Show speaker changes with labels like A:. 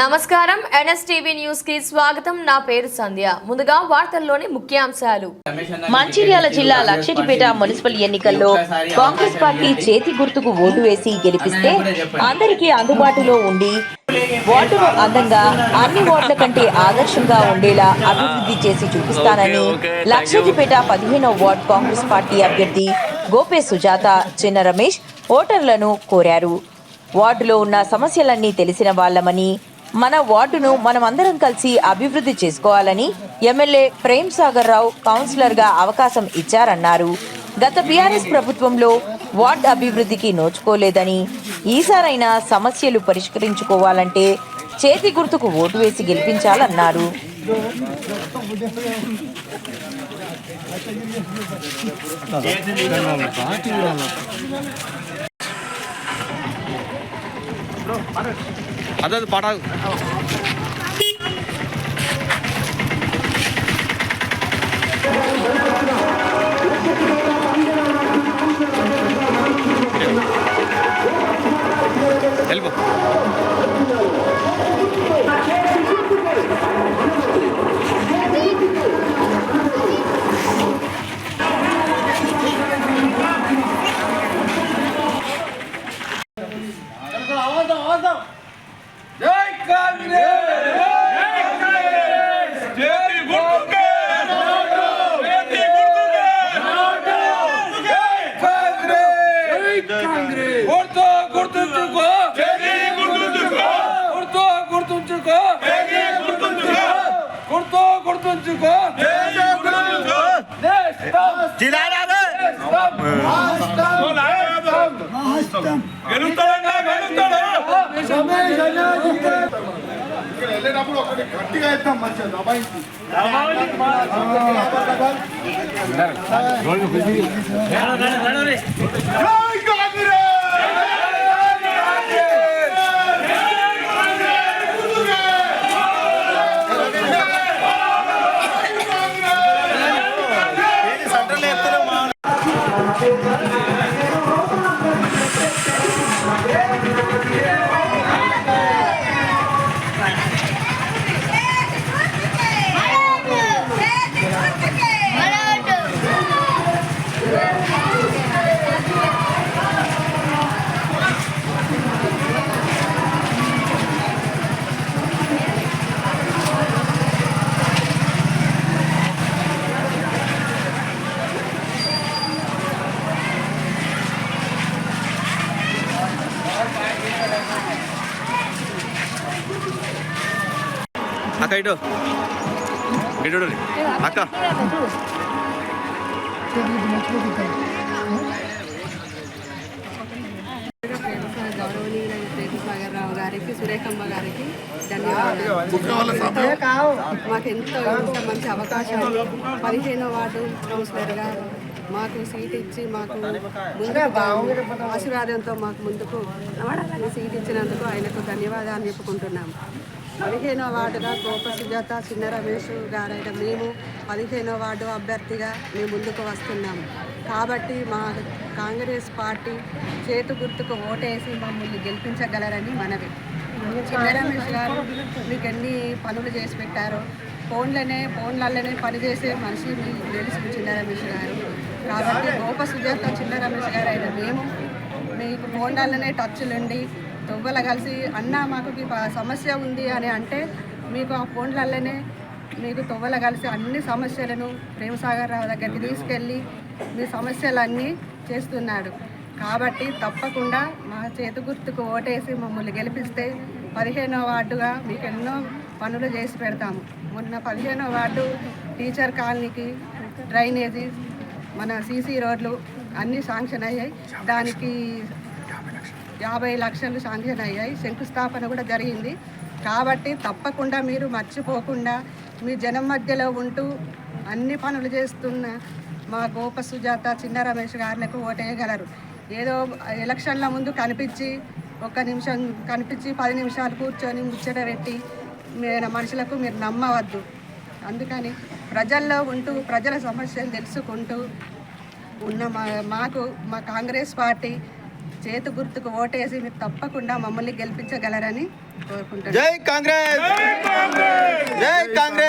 A: నమస్కారం. ఎన్ఎస్టీవీ న్యూస్కి స్వాగతం. నా పేరు సంధ్య. ముందుగా వార్తల్లోని ముఖ్యాంశాలు.
B: మంచిర్యాల జిల్లా లక్షటిపేట మున్సిపల్ ఎన్నికల్లో కాంగ్రెస్ పార్టీ చేతి గుర్తుకు ఓటు వేసి గెలిపిస్తే అందరికీ అందుబాటులో ఉండి ఓటును అందంగా అన్ని ఓట్ల కంటే ఆదర్శంగా ఉండేలా అభివృద్ధి చేసి చూపిస్తానని లక్షటిపేట పదిహేనో వార్డ్ కాంగ్రెస్ పార్టీ అభ్యర్థి గోపే సుజాత చిన్న రమేష్ ఓటర్లను కోరారు. వార్డులో ఉన్న సమస్యలన్నీ తెలిసిన వాళ్ళమని మన వార్డును మనమందరం కలిసి అభివృద్ధి చేసుకోవాలని ఎమ్మెల్యే ప్రేమ్ సాగర్ రావు కౌన్సిలర్గా అవకాశం ఇచ్చారన్నారు. గత బీఆర్ఎస్ ప్రభుత్వంలో వార్డు అభివృద్ధికి నోచుకోలేదని ఈసారైనా సమస్యలు పరిష్కరించుకోవాలంటే చేతి గుర్తుకు ఓటు వేసి గెలిపించాలన్నారు.
C: அதாவது படா Elbow.
D: జై కాంగ్రెస్ జై కాంగ్రెస్ జై గుర్తుకే
E: వెళ్ళేటప్పుడు ఒకటి గట్టిగా ఇద్దాం మంచిగా దబాయించి. జై
C: అక్క ఇటు. ఇటు అక్క.
F: రావు గారికి సురేఖమ్మ గారికి ధన్యవాదాలు. మాకు ఎంతో ఇంత మంచి అవకాశం పదిహేనో వార్డు కౌన్సిలర్గా మాకు సీట్ ఇచ్చి మాకు ముందుకు ఆశీర్వాదంతో మాకు ముందుకు సీట్ ఇచ్చినందుకు ఆయనకు ధన్యవాదాలు చెప్పుకుంటున్నాము. పదిహేనో వార్డుగా గోప సుజాత చిన్న రమేష్ గారైన మేము పదిహేనో వార్డు అభ్యర్థిగా మేము ముందుకు వస్తున్నాము కాబట్టి మా కాంగ్రెస్ పార్టీ చేతు గుర్తుకు ఓటేసి మమ్మల్ని గెలిపించగలరని మనవి. చిన్న రమేష్ గారు మీకు ఎన్ని పనులు చేసి పెట్టారో ఫోన్లనే ఫోన్లలోనే పనిచేసే మనిషి మీకు తెలుసు చిన్న రమేష్ గారు. కాబట్టి గోప సుజాత చిన్న రమేష్ గారు అయిన మేము మీకు ఫోన్లలోనే టచ్లుండి తొవ్వల కలిసి అన్న మాకు సమస్య ఉంది అని అంటే మీకు ఆ ఫోన్లలోనే మీకు తొవ్వల కలిసి అన్ని సమస్యలను ప్రేమసాగర్ రావు దగ్గరికి తీసుకెళ్ళి మీ సమస్యలన్నీ చేస్తున్నాడు. కాబట్టి తప్పకుండా మా చేతి గుర్తుకు ఓటేసి మమ్మల్ని గెలిపిస్తే పదిహేనో వార్డుగా మీకు ఎన్నో పనులు చేసి పెడతాము. మొన్న పదిహేనో వార్డు టీచర్ కాలనీకి డ్రైనేజీ మన సీసీ రోడ్లు అన్నీ శాంక్షన్ అయ్యాయి. దానికి యాభై లక్షలు శాంక్షన్ అయ్యాయి. శంకుస్థాపన కూడా జరిగింది. కాబట్టి తప్పకుండా మీరు మర్చిపోకుండా మీ జనం మధ్యలో ఉంటూ అన్ని పనులు చేస్తున్న మా గోప సుజాత చిన్న రమేష్ గారులకు ఓటేయగలరు. ఏదో ఎలక్షన్ల ముందు కనిపించి ఒక్క నిమిషం కనిపించి పది నిమిషాలు కూర్చొని ముచ్చట పెట్టి మనుషులకు మీరు నమ్మవద్దు. అందుకని ప్రజల్లో ఉంటూ ప్రజల సమస్యలు తెలుసుకుంటూ ఉన్న మా మాకు మా కాంగ్రెస్ పార్టీ చేతు గుర్తుకు ఓటేసి మీరు తప్పకుండా మమ్మల్ని గెలిపించగలరని కోరుకుంటున్నాను.
C: జై కాంగ్రెస్! జై కాంగ్రెస్!